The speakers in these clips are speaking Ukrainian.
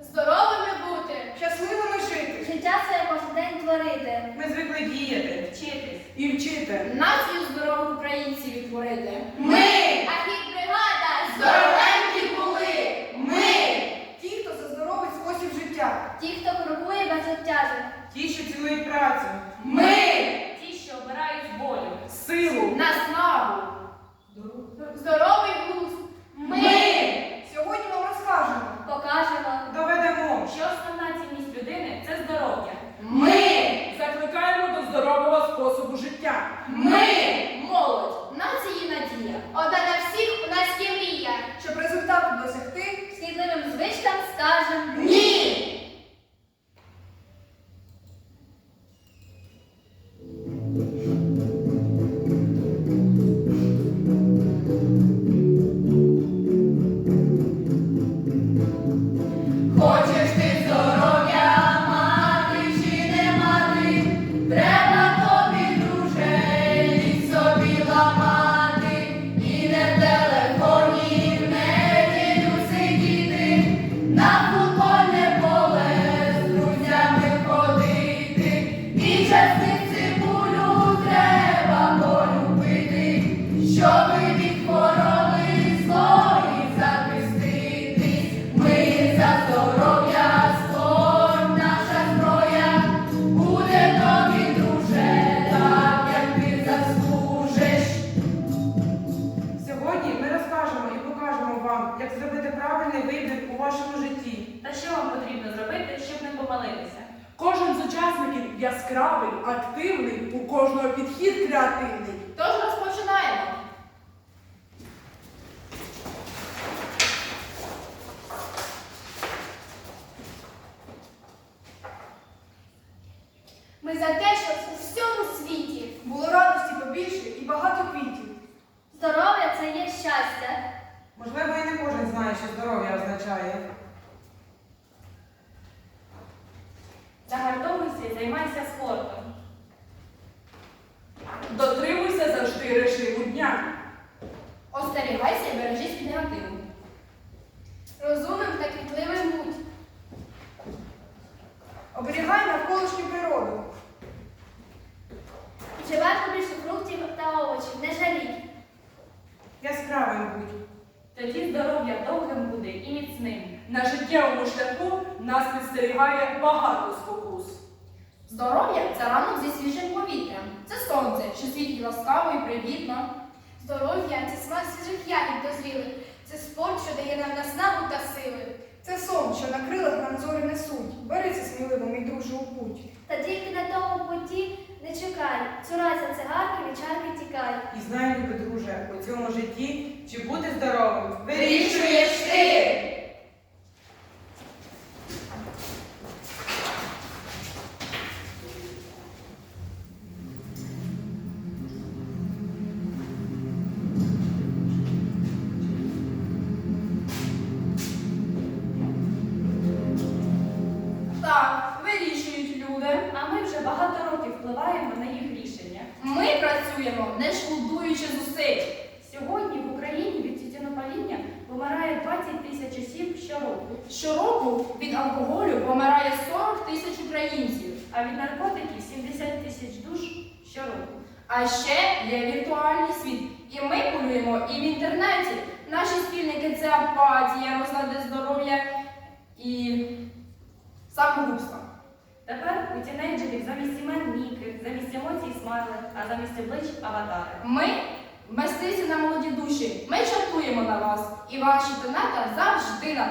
Здоровими бути, щасливими жити. Життя своє кожен день творити. Ми звикли діяти, Вчитись. і вчити. Націю здорових українців відтворити. Ми, Ахід-бригада, здоровенькі були. Ми, Ті, хто за здоровий спосіб життя. ті, хто крокує без обтяжень. Ті, що цінують працю, Ми Ті, що обирають волю. силу. наснагу. Здоровий помилитися? Кожен з учасників яскравий, активний, у кожного підхід креативний. Тож розпочинаємо. Ми за те, щоб у всьому світі Було радості побільше і багато квітів. здоров'я це є щастя. Можливо, і не кожен знає, що здоров'я означає. Загартовуйся і займайся спортом. Дотримуйся завжди режиму дня. Остерігайся і бережись від негативу. Розумним та квітливим будь. Оберігай навколишню природу. Вживай побільше фруктів та овочів, не жалій. Яскравим будь. Тоді здоров'я довгим буде і міцним. На життєвому шляху нас підстерігає багато. Здоров'я це ранок зі свіжим повітрям. Це сонце, що світить ласкаво і привітно. Здоров'я це смак свіжих ягід дозрілих. Це спорт, що дає нам наснагу та сили. Це сон, що на крилах нам зорі несуть. Берися сміливо, мій друже, у путь. Та тільки на тому путі не чекай, цурайся цигарки, від чарки тікай. І знай, любий друже, у цьому житті, чи бути здоровим, Вирішуєш ти! Працюємо, не шкодуючи зусиль. Сьогодні в Україні від тютюнопаління помирає 20 тисяч осіб щороку, Щороку від алкоголю помирає 40 тисяч українців. а від наркотиків 70 тисяч душ щороку. А ще є віртуальний світ. І ми полюємо і в інтернеті. Наші спільники це апатія, розлади здоров'я і самогубство. Тепер у тінейджерів замість імен ніки, замість емоцій смайли, а замість облич аватари. Ми мистиці на молоді душі. Ми чатуємо на вас, і ваші тонета завжди на.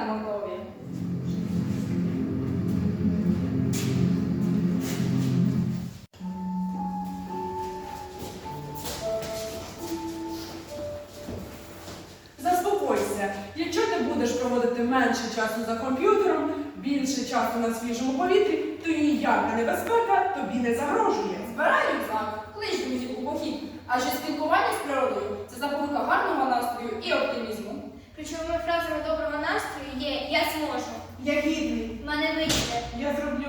Заспокойся, якщо ти будеш проводити менше часу за комп'ютером, Більше часу на свіжому повітрі, то ніяка небезпека тобі не загрожує. Збирай рюкзак, клич друзів у похід, адже спілкування з природою це запорука гарного настрою і оптимізму. Ключовими фразами доброго настрою є Я зможу. Я гідний. Мене вийде. Я зроблю.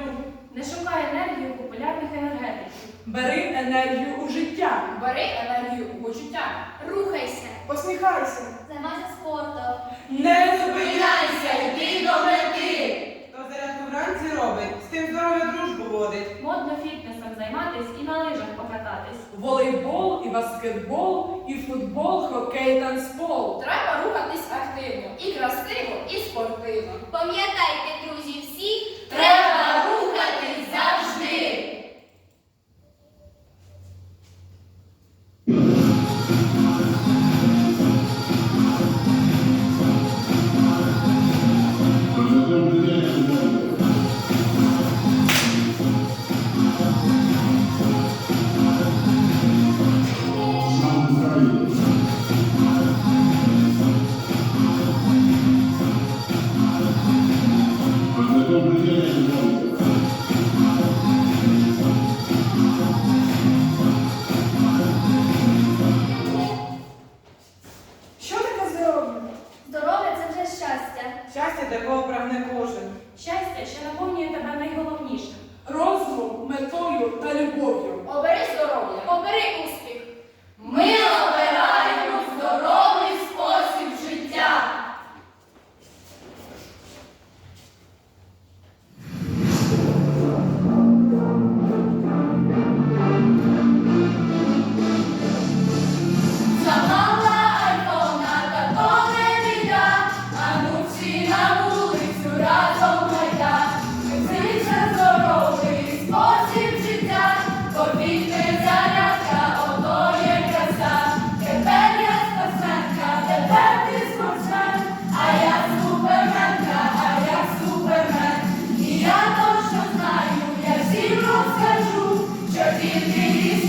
Не шукай енергію у популярних енергетиків. Бери енергію у життя. Бери енергію у почуття. Рухайся. Посміхайся. Займайся спортом. Не баскетбол, і футбол, хокей, танцпол. Треба рухатись активно і красиво, і спортивно.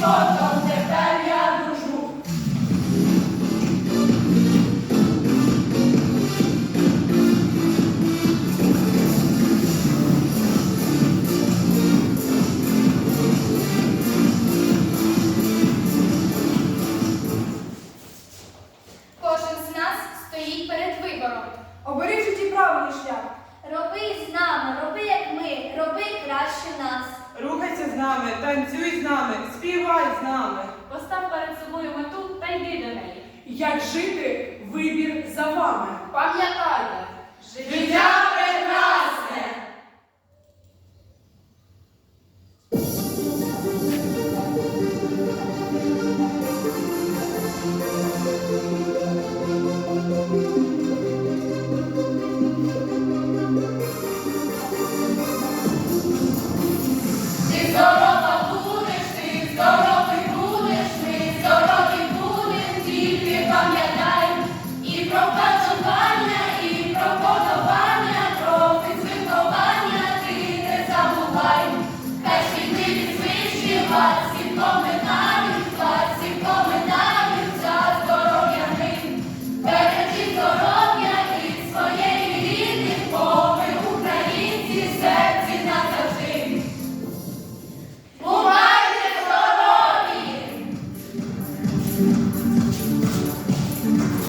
Son Як жити вибір за вами? Пам'ятайте, життя.